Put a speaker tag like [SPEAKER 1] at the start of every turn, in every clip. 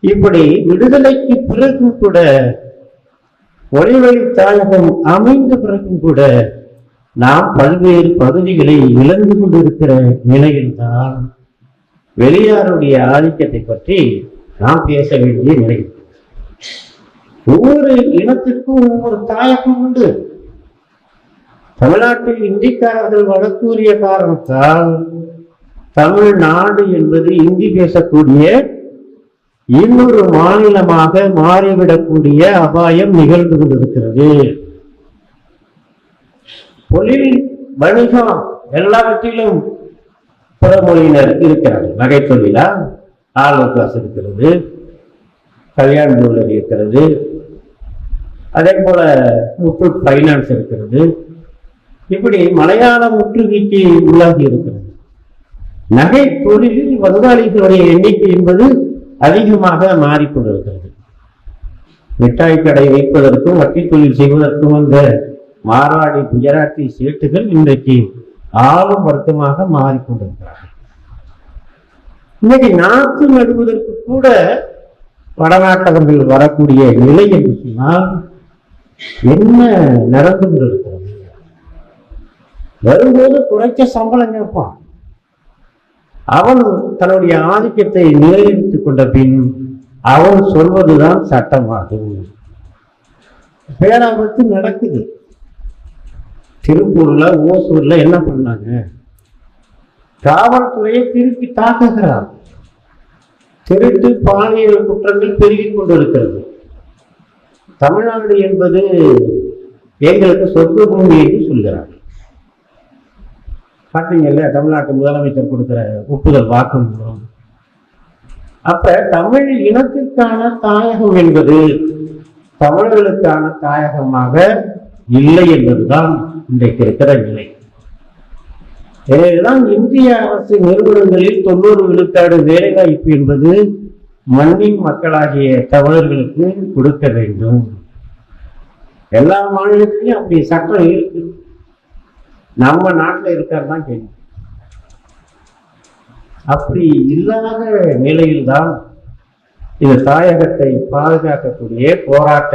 [SPEAKER 1] இப்படி விடுதலைக்கு பிறகும் கூட ஒளிவழி தாயகம் அமைந்த பிறகும் கூட நாம் பல்வேறு பகுதிகளை இழந்து கொண்டிருக்கிற நிலையில்தான் வெளியாருடைய ஆதிக்கத்தை பற்றி நாம் பேச வேண்டிய நிலை. ஒவ்வொரு இனத்திற்கும் ஒவ்வொரு தாயகம் உண்டு. தமிழ்நாட்டில் இந்திக்காரர்கள் வழக்கூறிய காரணத்தால் தமிழ்நாடு என்பது இந்தி பேசக்கூடிய இன்னொரு மாநிலமாக மாறிவிடக்கூடிய அபாயம் நிகழ்ந்து கொண்டிருக்கிறது. தொழில் வணிகம் எல்லாவற்றிலும் புறமொழியினர் இருக்கிறார்கள். நகை தொழிலா ஆலோகாஸ் இருக்கிறது கல்யாண ஜுவல்லரி இருக்கிறது. அதே போல முத்தூட் ஃபைனான்ஸ் இருக்கிறது. இப்படி மலையாள முற்றுகைக்கு உள்ளாகி இருக்கிறது. நகை தொழிலில் வங்காளிகளுடைய எண்ணிக்கை என்பது அதிகமாக மாறிக்கொண்டிருக்கிறது. மிட்டாய் கடை வைப்பதற்கும் வட்டி தொழில் செய்வதற்கும் வந்த மார்வாடி குஜராத்தி சேட்டுகள் இன்றைக்கு ஆளும் வருத்தமாக மாறிக்கொண்டிருக்கிறார்கள். இன்னைக்கு நாற்று நடுவதற்கு கூட வடநாட்டவர்கள் வரக்கூடிய நிலை என்று சொன்னால் என்ன நடந்து கொண்டிருக்கிறது? வரும்போது குறைச்ச சம்பளம் கேட்பான். அவன் தன்னுடைய ஆதிக்கத்தை நிலைநிறுத்திக் கொண்ட பின் அவன் சொல்வதுதான் சட்டமாகும். பேராபத்து நடக்குது. திருப்பூர்ல ஓசூர்ல என்ன பண்ணாங்க? காவல்துறையை திருப்பி தாக்குகிறார் திருட்டு பாலியல் குற்றங்கள் பெருகிக் கொண்டிருக்கிறது. தமிழ்நாடு என்பது எங்களுக்கு சொத்து பூமி என்று சொல்கிறார் பார்த்தீங்கல்ல தமிழ்நாட்டு முதலமைச்சர் கொடுக்குற ஒப்புதல் வாக்கு மூலம். அப்ப தமிழ் இனத்திற்கான தாயகம் என்பது தமிழர்களுக்கான தாயகமாக இல்லை என்பதுதான் இன்றைக்கு இருக்கிற நிலை. எனவேதான் இந்திய அரசு நிறுவனங்களில் தொண்ணூறு விழுக்காடு வேலைவாய்ப்பு என்பது மண்ணின் மக்களாகிய தமிழர்களுக்கு கொடுக்க வேண்டும். எல்லா மாநிலத்திலையும் அப்படி சட்டம் இருக்கு. நம்ம நாட்டில் இருக்காருதான் கேள்வி. அப்படி இல்லாத நிலையில்தான் இந்த தாயகத்தை பாதுகாக்கக்கூடிய போராட்ட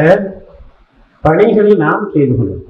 [SPEAKER 1] பணிகளை நாம் செய்து கொள்ளும்